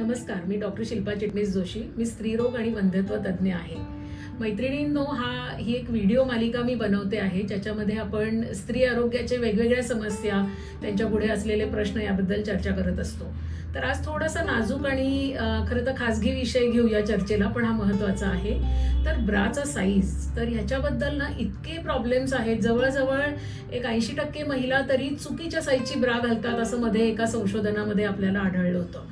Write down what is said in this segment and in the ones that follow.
नमस्कार मी डॉक्टर शिल्पा चिटणीस जोशी. मी स्त्रीरोग आणि वंध्यत्व तज्ज्ञ आहे. मैत्रिणींनो हा ही एक व्हिडिओ मालिका मी बनवते आहे ज्याच्यामध्ये आपण स्त्री आरोग्याच्या वेगवेगळ्या समस्या त्यांच्या पुढे असलेले प्रश्न याबद्दल चर्चा करत असतो. तर आज थोडासा नाजूक आणि खरं तर खाजगी विषय घेऊया चर्चेला पण हा महत्त्वाचा आहे. तर ब्राचा साईज तर ह्याच्याबद्दल ना इतके प्रॉब्लेम्स आहेत. जवळजवळ एक ऐंशी टक्के महिला तरी चुकीच्या साईजची ब्रा घालतात असं मध्ये एका संशोधनामध्ये आपल्याला आढळलं होतं.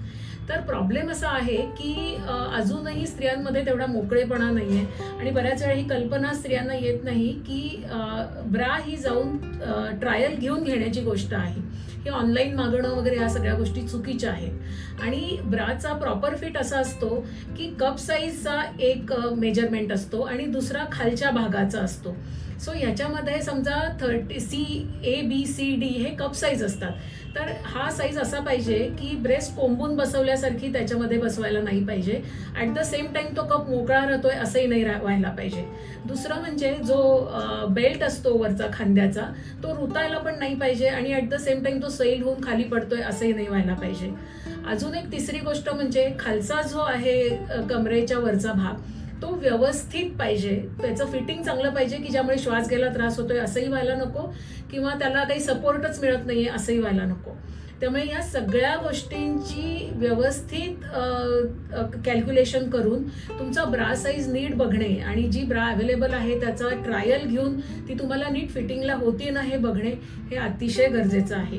तर प्रॉब्लेम असा आहे की अजूनही स्त्रियांमध्ये तेवढा मोकळेपणा नाही आहे आणि बऱ्याच वेळा ही कल्पना स्त्रियांना येत नाही की ब्रा ही जाऊन ट्रायल घेऊन घेण्याची गोष्ट आहे. हे ऑनलाईन मागणं वगैरे ह्या सगळ्या गोष्टी चुकीच्या आहेत. आणि ब्राचा प्रॉपर फिट असा असतो की कप साईजचा एक मेजरमेंट असतो आणि दुसरा खालच्या भागाचा असतो. सो ह्याच्यामध्ये समजा thirty C A B C D हे कप साईज असतात. तर हा साईज असा पाहिजे की ब्रेस्ट कोंबून बसवल्यासारखी त्याच्यामध्ये बसवायला नाही पाहिजे. ॲट द सेम टाइम तो कप मोकळा राहतोय असंही नाही रा- व्हायला पाहिजे. दुसरं म्हणजे जो बेल्ट असतो वरचा खांद्याचा तो रुतायला पण नाही पाहिजे आणि ॲट द सेम टाइम तो सैल होऊन खाली पडतोय असंही नाही व्हायला पाहिजे. अजून एक तिसरी गोष्ट म्हणजे खालचा जो आहे कमरेच्या वरचा भाग तो व्यवस्थित पाहिजे. त्याचं फिटिंग चांगलं पाहिजे की ज्यामुळे श्वास घ्यायला त्रास होतोय असंही व्हायला नको किंवा त्याला काही सपोर्टच मिळत नाहीये असंही व्हायला नको. त्यामुळे या सगळ्या गोष्टींची व्यवस्थित कॅल्क्युलेशन करून तुमचा ब्रा साईज नीट बघणे आणि जी ब्रा अवेलेबल आहे त्याचा ट्रायल घेऊन ती तुम्हाला नीट फिटिंगला होते ना हे बघणे हे अतिशय गरजेचं आहे.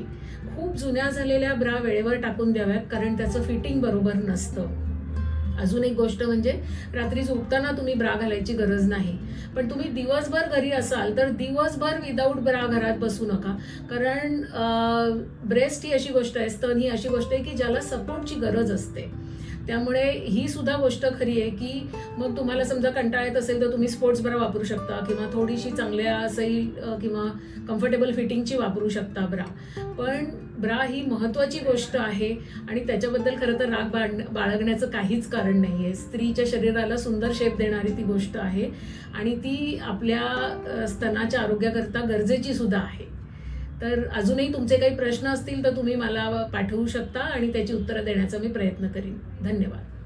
खूप जुन्या झालेल्या ब्रा वेळेवर टाकून द्याव्यात कारण त्याचं फिटिंग बरोबर नसतं. अजून एक गोष्ट म्हणजे रात्री झोपताना तुम्ही ब्रा घालायची गरज नाही. पण तुम्ही दिवसभर घरी असाल तर दिवसभर विदाऊट ब्रा घरात बसू नका. कारण ब्रेस्ट ही अशी गोष्ट आहे स्तन ही अशी गोष्ट आहे की ज्याला सपोर्टची गरज असते. त्यामुळे ही सुद्धा गोष्ट खरी आहे की मग तुम्हाला समजा कंटाळा येत असेल तर तुम्ही स्पोर्ट्स ब्रा वापरू शकता किंवा थोडीशी चांगल्या सैल किंवा कम्फर्टेबल फिटिंगची वापरू शकता ब्रा पण ब्रा ही महत्वाची गोष्ट आहे आणि त्याच्याबद्दल खरं तर राग बाळ बाळगण्याचं काहीच कारण नाही आहे स्त्रीच्या शरीराला सुंदर शेप देणारी ती गोष्ट आहे आणि ती आपल्या स्तनाच्या आरोग्याकरता गरजेची सुद्धा आहे. तर अजूनही तुमचे काही प्रश्न असतील तर तुम्ही मला पाठवू शकता आणि त्याची उत्तरं देण्याचा मी प्रयत्न करीन. धन्यवाद.